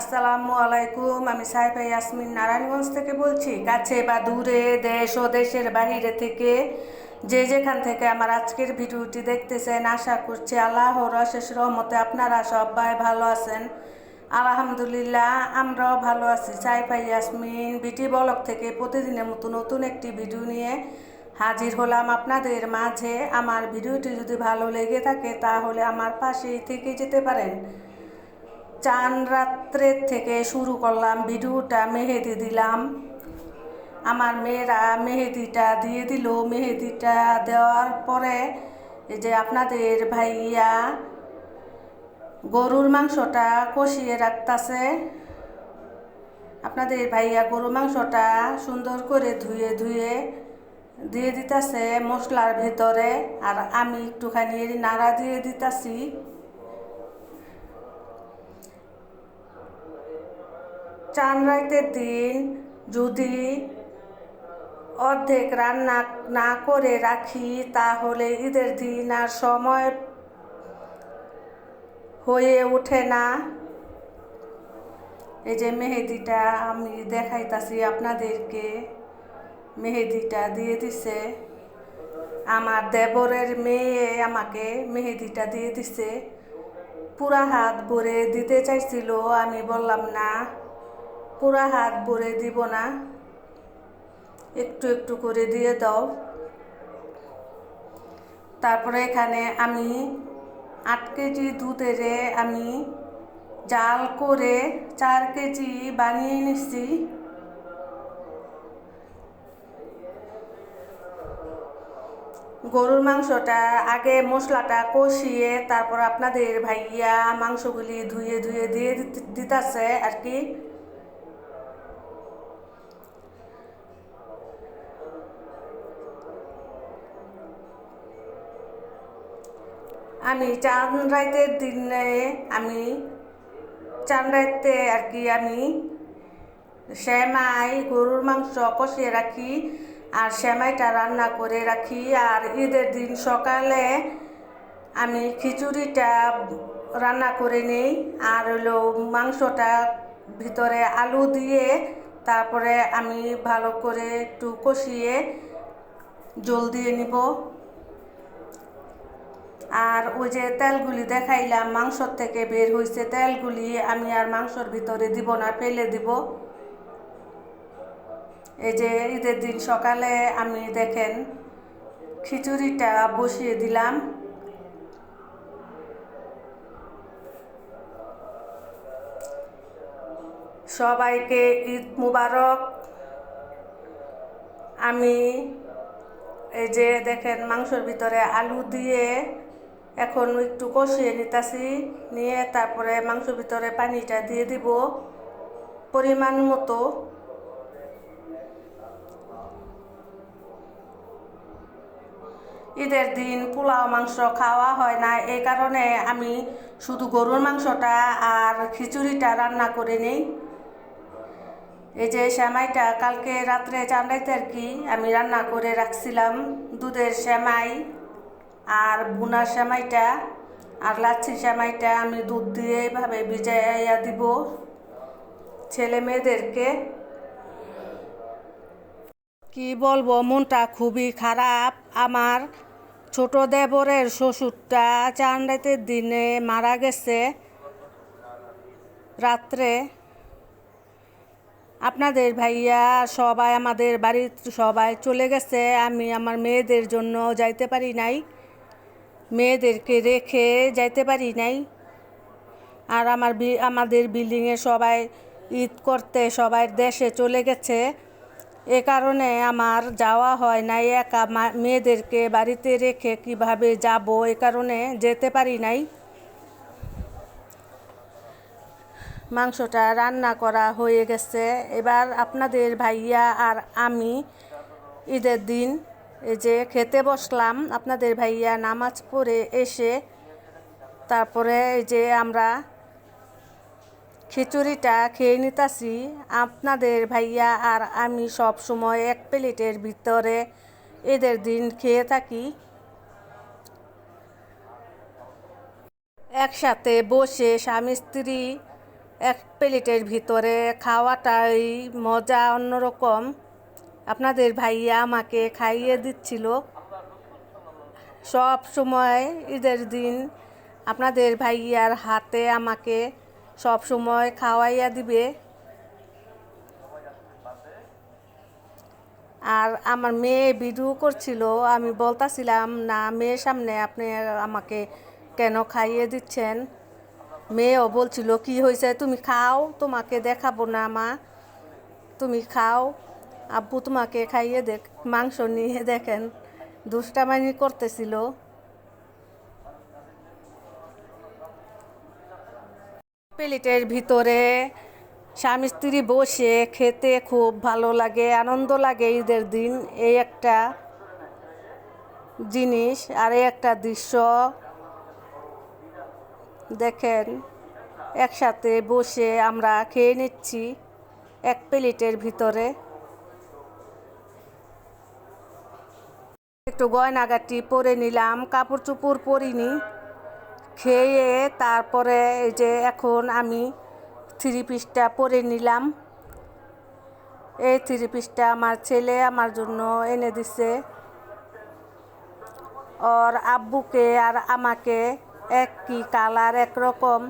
আসসালামু আলাইকুম, আমি সাহেবা ইয়াসমিন নারায়ণগঞ্জ থেকে বলছি, কাছে বা দূরে, দেশ ও দেশের বাহিরে থেকে যে যেখান থেকে আমার আজকের ভিডিওটি দেখতেছেন, আশা করছি আল্লাহর অশেষ রহমতে আপনারা সবাই ভালো আছেন। আলহামদুলিল্লাহ, আমরাও ভালো আছি। সাইফা ইয়াসমিন বিটি ব্লক থেকে প্রতিদিনের মতো নতুন একটি ভিডিও নিয়ে হাজির হলাম আপনাদের মাঝে। আমার ভিডিওটি যদি ভালো লেগে থাকে, তাহলে আমার পাশেই থেকে যেতে পারেন। চান রাত্রের থেকে শুরু করলাম ভিডিওটা মেহেদি দিলাম। আমার মেয়েরা মেহেদিটা দিয়ে দিল। মেহেদিটা দেওয়ার পরে এই যে আপনাদের ভাইয়া গরুর মাংসটা কষিয়ে রাখতাছে। আপনাদের ভাইয়া গরুর মাংসটা সুন্দর করে ধুয়ে ধুয়ে দিয়ে দিতেছে মশলার ভেতরে। আর আমি একটুখানি নাড়া দিয়ে দিতাছি। চান রাইতের দিন যদি অর্ধেক রান্না না করে রাখি, তাহলে ঈদের দিন আর সময় হয়ে ওঠে না। এই যে মেহেদিটা আমি দেখাইতাছি আপনাদেরকে, মেহেদিটা দিয়ে দিছে। আমার দেবরের মেয়ে আমাকে মেহেদিটা দিয়ে দিছে। পুরা হাত ভরে দিতে চাইছিল, আমি বললাম, না। পুরা হাত ভরে দিব না। একটু একটু করে দিয়ে দাও। তারপরে এখানে আমি আট কেজি দুধেরে আমি জাল করে চার কেজি বানিয়ে নিচ্ছি। গরুর মাংসটা আগে মশলাটা কষিয়ে তারপর আপনাদের ভাইয়া মাংসগুলি ধুয়ে ধুয়ে দিয়ে দিতেছে আর কি। আমি চান রাইতের দিনে আমি, চান রাইতে আর কি আমি শ্যামাই গরুর মাংস কষিয়ে রাখি আর শ্যামাইটা রান্না করে রাখি। আর ঈদের দিন সকালে আমি খিচুড়িটা রান্না করে নেই। আর হলো মাংসটা ভিতরে আলু দিয়ে তারপরে আমি ভালো করে একটু কষিয়ে জল দিয়ে নিব। আর ওই যে তেলগুলি দেখাইলাম, মাংসর থেকে বের হয়েছে তেলগুলি, আমি আর মাংসর ভিতরে দিব না, ফেলে দিব। এই যে ঈদের দিন সকালে আমি দেখেন খিচুড়িটা বসিয়ে দিলাম। সবাইকে ঈদ মুবারক। আমি এই যে দেখেন মাংসর ভিতরে আলু দিয়ে এখন একটু কষিয়ে নিতাছি, নিয়ে তারপরে মাংস ভিতরে পানিটা দিয়ে দিব পরিমাণ মতো। ঈদের দিন পোলাও, মাংস খাওয়া হয় না, এই কারণে আমি শুধু গরুর মাংসটা আর খিচুড়িটা রান্না করে নিই। এই যে শ্যামাইটা, কালকে রাত্রে চান্দাইতে আর কি আমি রান্না করে রাখছিলাম, দুধের শ্যামাই। আর বুনার শ্যামাইটা আর লাচ্ছি শ্যামাইটা আমি দুধ দিয়ে এইভাবে ভিজাইয়া দিব ছেলে মেয়েদেরকে। কি বলব, মনটা খুবই খারাপ। আমার ছোট দেবরের শ্বশুরটা চান্দাইতের দিনে মারা গেছে রাত্রে। আপনাদের ভাইয়া সবাই আমাদের বাড়ির সবাই চলে গেছে, আমি আমার মেয়েদের জন্য যাইতে পারি নাই। মেয়েদেরকে রেখে যাইতে পারি নাই। আর আমার আমাদের বিল্ডিংয়ে সবাই ঈদ করতে সবাই দেশে চলে গেছে। এ কারণে আমার যাওয়া হয় নাই, একা মেয়েদেরকে বাড়িতে রেখে কীভাবে যাব এ কারণে যেতে পারি নাই। মাংসটা রান্না করা হয়ে গেছে। এবার আপনাদের ভাইয়া আর আমি ঈদের দিন এই যে খেতে বসলাম, আপনাদের ভাইয়া নামাজ পড়ে এসে তারপরে এই যে আমরা খিচুড়িটা খেয়ে নিতাছি। আপনাদের ভাইয়া আর আমি সব সময় এক প্লেটের ভিতরে এদের দিন খেয়ে থাকি। একসাথে বসে স্বামী স্ত্রী এক প্লেটের ভিতরে খাওয়াটাই মজা অন্যরকম। আপনাদের ভাইয়া আমাকে খাইয়ে দিচ্ছিল। সব সময় ঈদের দিন আপনাদের ভাইয়ার হাতে আমাকে সব সময় খাওয়াইয়া দিবে। আর আমার মেয়ে ভিডিও করছিল, আমি বলতাছিলাম, না মেয়ের সামনে আপনি আমাকে কেন খাইয়ে দিচ্ছেন? মেয়েও বলছিল, কি হয়েছে তুমি খাও, তোমাকে দেখাবো না, মা। তুমি খাও। আব্বু তোমাকে খাইয়ে দেখ, মাংস নিয়ে দেখেন দুষ্টামানি করতেছিল। প্লেটের ভিতরে স্বামী স্ত্রী বসে খেতে খুব ভালো লাগে, আনন্দ লাগে ঈদের দিন। এই একটা জিনিস, আর এই একটা দৃশ্য। দেখেন, একসাথে বসে আমরা খেয়ে নিচ্ছি এক প্লেটের ভিতরে। একটু গয়নাগাটি পরে নিলাম কাপড় চোপড় পরিনি। খেয়ে তারপরে এই যে এখন আমি থ্রি পিসটা পরে নিলাম। এই থ্রি পিসটা আমার ছেলে আমার জন্য এনে দিছে। ওর আব্বুকে আর আমাকে একই কালার, একরকম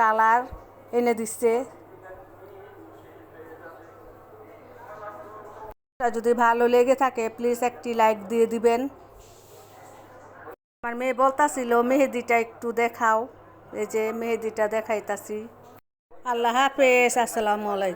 কালার এনে দিচ্ছে যদি ভালো লেগে থাকে প্লিজ একটি লাইক দিয়ে দিবেন। আমার মেয়ে বলতাছিল, মেহেদিটা একটু দেখাও। এই যে, মেহেদিটা দেখাইতাছি। আল্লাহ হাফেজ, আসসালামু আলাইকুম।